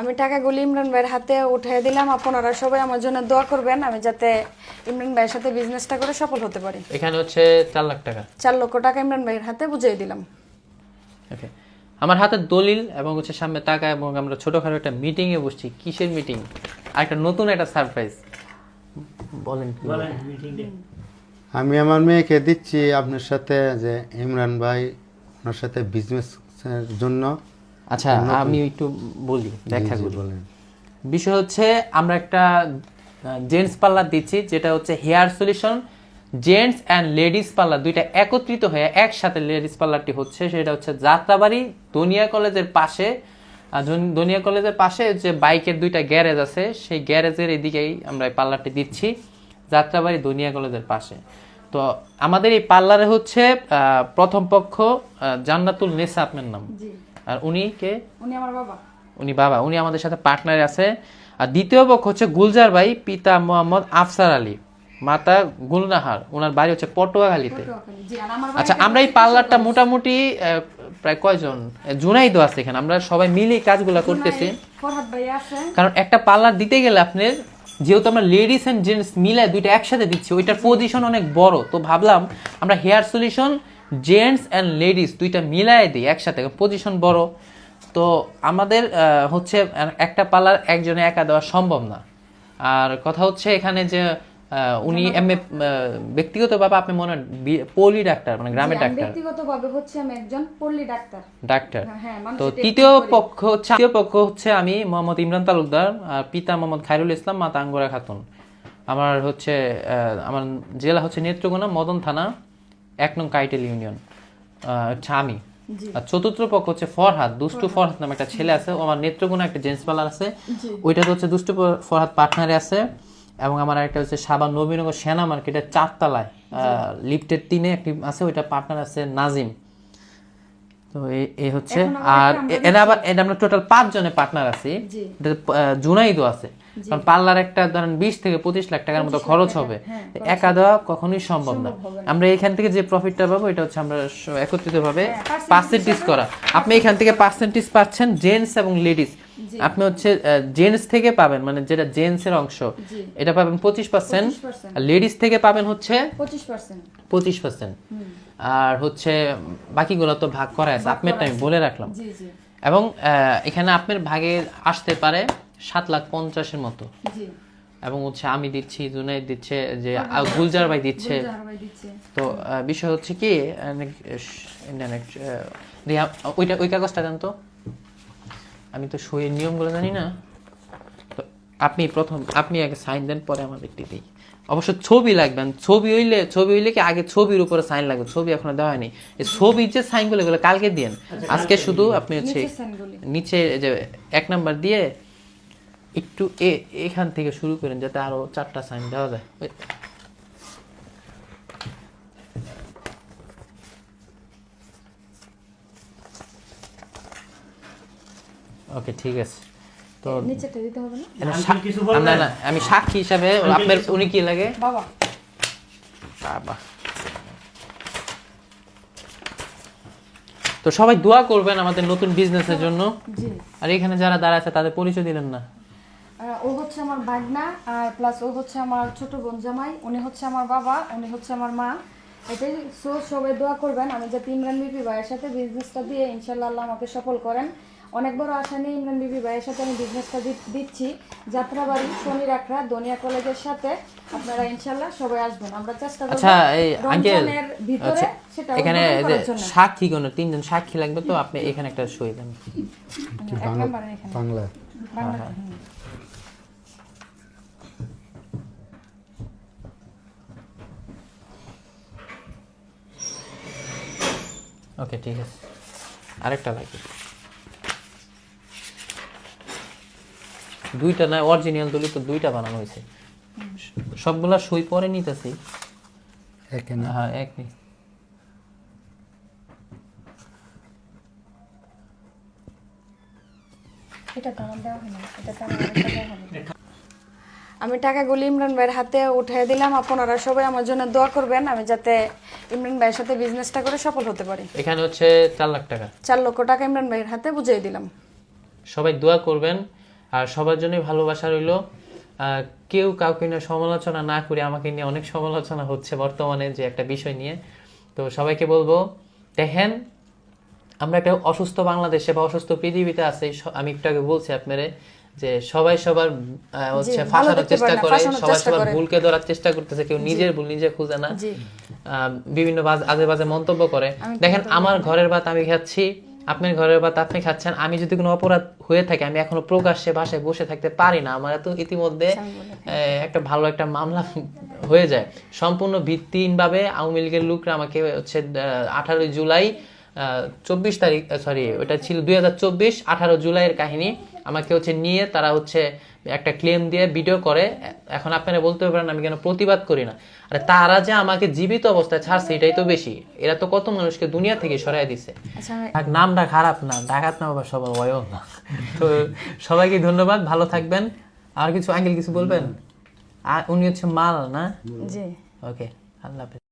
আমি টাকাগুলি ইমরান ভাইয়ের হাতে উঠিয়ে দিলাম। আপনারা সবাই আমার জন্য দোয়া করবেন আমি যাতে ইমরান ভাইয়ের সাথে বিজনেসটা করে সফল হতে পারি। এখানে হচ্ছে চার লাখ টাকা। চার লক্ষ টাকা ইমরান ভাইয়ের হাতে বুঝিয়ে দিলাম। ওকে। আমার হাতে দলিল এবং হচ্ছে সামনে টাকা এবং আমরা ছোটখাটো একটা মিটিংয়ে বসছি। কিসের মিটিং আর একটা নতুন একটা সারপ্রাইজ বলেন কি? আমি আমার মেয়েকে দিচ্ছি আপনার সাথে যে ইমরান ভাই ওনার সাথে বিজনেসের জন্য আচ্ছা আমি একটু বলি ব্যাখ্যা করি। বিষয় হচ্ছে আমরা একটা জেন্টস পার্লার দিচ্ছি যেটা হচ্ছে hair solution gents and ladies parlour দুইটা একত্রিত হয়ে একসাথে লেডিস পার্লারটি হচ্ছে সেটা হচ্ছে যাত্রাবাড়ি দনিয়া কলেজের পাশে দনিয়া কলেজের পাশে যে বাইকের দুইটা গ্যারেজ আছে সেই গ্যারেজের এদিকেই আমরা এই পার্লারটি দিচ্ছি যাত্রাবাড়ি দনিয়া কলেজের পাশে। তো আমাদের এই পার্লারে হচ্ছে আহ, প্রথম পক্ষ জান্নাতুল নেসা আপনার নাম। জি। আর উনি কে? উনি আমার বাবা। উনি বাবা উনি আমাদের সাথে পার্টনারে আছে। আর দ্বিতীয় পক্ষ হচ্ছে গুলজার ভাই পিতা মোহাম্মদ আফসার আলী। মাতা গুলনাহার ওনার বাড়ি হচ্ছে পটুয়াখালীতে। আচ্ছা আমরা এই পার্লারটা মোটামুটি প্রায় কয়জন? জুনাই দো আছে এখানে আমরা সবাই মিলে কাজগুলো করতেছি। ফরহাদ ভাই আছে। কারণ একটা পার্লার দিতে গেলে আপনার যেহেতু আমরা লেডিস অ্যান্ড জেন্টস মিলে দুইটা একসাথে দিচ্ছি ওইটার পজিশন অনেক বড়। তো ভাবলাম আমরা hair solution gents and ladies দুইটা মিলায় দিই একসাথে। পজিশন বড়। তো আমাদের হচ্ছে একটা পার্লার একজনে একা দেওয়া সম্ভব না। আর কথা হচ্ছে এখানে যে উনি এম এ ব্যক্তিগতভাবে আপনি মনে হয় পলি ডাক্তার মানে গ্রামের ডাক্তার। ব্যক্তিগতভাবে হচ্ছে আমি একজন পল্লী ডাক্তার। ডাক্তার। হ্যাঁ তো তৃতীয় পক্ষ হচ্ছে তৃতীয় পক্ষ হচ্ছে আমি মোহাম্মদ ইমরান তালুকদার আর পিতা মোহাম্মদ খায়রুল ইসলাম মাতা আঙ্গুরা খাতুন। আমার হচ্ছে আমার জেলা হচ্ছে নেত্রকোনা মদন থানা। এক নং কাইটেল ইউনিয়ন হচ্ছে আমি। আর চতুর্থ পক্ষ হচ্ছে ফরহাদ দুষ্টু ফরহাদ। নামে একটা ছেলে আছে ও আমার নেত্রকোনা একটা জেন্টস পার্লার আছে। ওইটাতে হচ্ছে দুষ্টু ফরহাদ পার্টনারে আছে এবং আমার একটা হচ্ছে সাবান নবীনগর সেনা মার্কেটের চারতলায় লিফটের তিনে একটি আছে ওইটা পার্টনার আছে নাজিম। তো এই- হচ্ছে আর একটা আমরা এ- এরা আবার এটা আমরা টোটাল পাঁচ জনের পার্টনার আছি। এটা জুনাইদও আছে। কারণ পার্লার একটা ধরেন বিশ থেকে পঁচিশ লাখ টাকার মতো খরচ হবে। হ্যাঁ, একা দেওয়া কখনোই সম্ভব না। আমরা এখান থেকে যে প্রফিটটা পাবো এটা হচ্ছে আমরা একত্রিতভাবে হ্যাঁ, পার্সেন্টেজ করা। আপনি এখান থেকে পার্সেন্টেজ পাচ্ছেন জেন্টস এবং লেডিস আপনি হচ্ছে জেন্টস থেকে পাবেন মানে যেটা জেন্টস এর অংশ এটা পাবেন পঁচিশ পার্সেন্ট লেডিস থেকে পাবেন হচ্ছে পঁচিশ পার্সেন্ট আর হচ্ছে বাকিগুলো তো ভাগ করা আছে। আপনারটা আমি বলে রাখলাম। এবং আহ, এখানে আপনার ভাগে আসতে পারে সাত লাখ পঞ্চাশের মতো। এবং হচ্ছে আমি দিচ্ছি জুনাইদ দিচ্ছে যে আহ, গুলজার ভাই দিচ্ছে। গুলজার ভাই দিচ্ছে। তো বিষয় হচ্ছে কি ওইটা ওই কাগজটা দেন তো। আমি তো সইয়ের নিয়মগুলো জানি না। তো আপনি প্রথম আপনি আগে সাইন দেন পরে আমাদেরটি দিই। অবশ্য ছবি লাগবেন ছবি হইলে ছবি হইলে কি আগে ছবির উপরে সাইন লাগবে? ছবি এখনও দেওয়া হয়নি। এই ছবির যে সাইনগুলো এগুলো কালকে দিন আজকে শুধু আপনি হচ্ছে নিচে যে এক নাম্বার দিয়ে একটু এ এখান থেকে শুরু করেন যাতে আরও চারটা সাইন দেওয়া যায়। ওকে ঠিক আছে। তো নিচেরটা দিতে হবে না? না না আমি সাক্ষী হিসাবে আপনার উনি কি লাগে? বাবা। বাবা। তো সবাই দোয়া করবেন আমাদের নতুন বিজনেসের জন্য। আর এখানে যারা দাঁড়া আছে তাদের পরিচয় দিলেন না। হচ্ছে আমার ভাগনা আর প্লাস ও হচ্ছে আমার ছোট বোন জামাই উনি হচ্ছে আমার বাবা উনি হচ্ছে আমার মা। এটাই সো সবাই দোয়া করবেন আমি যাতে ইমরান বিপি ভাইয়ের সাথে বিজনেসটা দিয়ে ইনশাল্লাহ আল্লাহ আমাকে সফল করেন। অনেক বড় আশা নিয়ে ইমরান বিপি ভাইয়ের সাথে আমি বিজনেসটা দিচ্ছি। যাত্রাবাড়ি শনি রাখরা দনিয়া কলেজের সাথে আপনারা ইনশাল্লাহ সবাই আসবেন। আমরা চেষ্টা করব আচ্ছা এই আঙ্কেল ভিতরে আচ্ছা সেটা এখানে যে সাক্ষী কোন তিনজন সাক্ষী লাগবে তো আপনি এখানে একটা সই দেন। এক নম্বরে এখানে। বাংলা। বাংলা ওকে ঠিক আছে। আরেকটা লাগবে দুইটা না অরিজিনাল দলি তো দুইটা বানানো হয়েছে। সবগুলা সই পরে নিতেছি। একে না। হ্যাঁ এক। নি এটা তো আমার দেওয়া হয়নি এটা তো আমার দেওয়া হয়নি। আমি টাকাগুলি ইমরান ভাইয়ের হাতে উঠিয়ে দিলাম। আপনারা সবাই আমার জন্য দোয়া করবেন আমি যাতে ইমরান ভাইয়ের সাথে বিজনেসটা করে সফল হতে পারি। এখানে হচ্ছে চার লাখ টাকা। চার লক্ষ টাকা ইমরান ভাইয়ের হাতে বুঝিয়ে দিলাম। সবাই দোয়া করবেন আর সবার জন্যই ভালোবাসা রইল। কেউ কাউকে নিয়ে সমালোচনা না করে আমাকে নিয়ে অনেক সমালোচনা হচ্ছে বর্তমানে যে একটা বিষয় নিয়ে। তো সবাইকে বলব দেখেন আমরা একটা অসুস্থ বাংলাদেশে বা অসুস্থ পৃথিবীতে আছে আমি একটু আগে বলছি আপনারে যে সবাই সবার হচ্ছে ফাঁসানোর চেষ্টা করে সবাই সবার ভুলকে ধরার চেষ্টা করতেছে কেউ নিজের ভুল নিজে খুঁজে না। বিভিন্ন আজে বাজে মন্তব্য করে। দেখেন আমার ঘরের ভাত আমি খাচ্ছি আপনার ঘরের ভাত আপনি খাচ্ছেন আমি যদি কোনো অপরাধ হয়ে থাকে আমি এখনও প্রকাশ্যে বাসায় বসে থাকতে পারি না আমার তো ইতিমধ্যে একটা ভালো একটা মামলা হয়ে যায়। সম্পূর্ণ ভিত্তিহীনভাবে আওয়ামী লীগের লোকরা আমাকে হচ্ছে আঠারোই জুলাই চব্বিশ তারিখ সরি ওটা ছিল দুই হাজার চব্বিশ আঠারো জুলাইয়ের কাহিনী। আমাকে হচ্ছে নিয়ে তারা হচ্ছে একটা ক্লেম দিয়ে ভিডিও করে। এখন আপনারা বলতে পারেন আমি কেন প্রতিবাদ করি না? আরে তারা যে আমাকে জীবিত অবস্থায় ছাড়ছে এটাই তো বেশি। এরা তো কত মানুষকে দুনিয়া থেকে সরাই দিছে। আচ্ছা নামটা খারাপ না ডাকাত না আবার সবার ভয়ও না। তো সবাইকে ধন্যবাদ ভালো থাকবেন। আর কিছু আঙ্কেল কিছু বলবেন? আর উনি হচ্ছে মাল না? জি। ওকে আল্লাহ হাফেজ।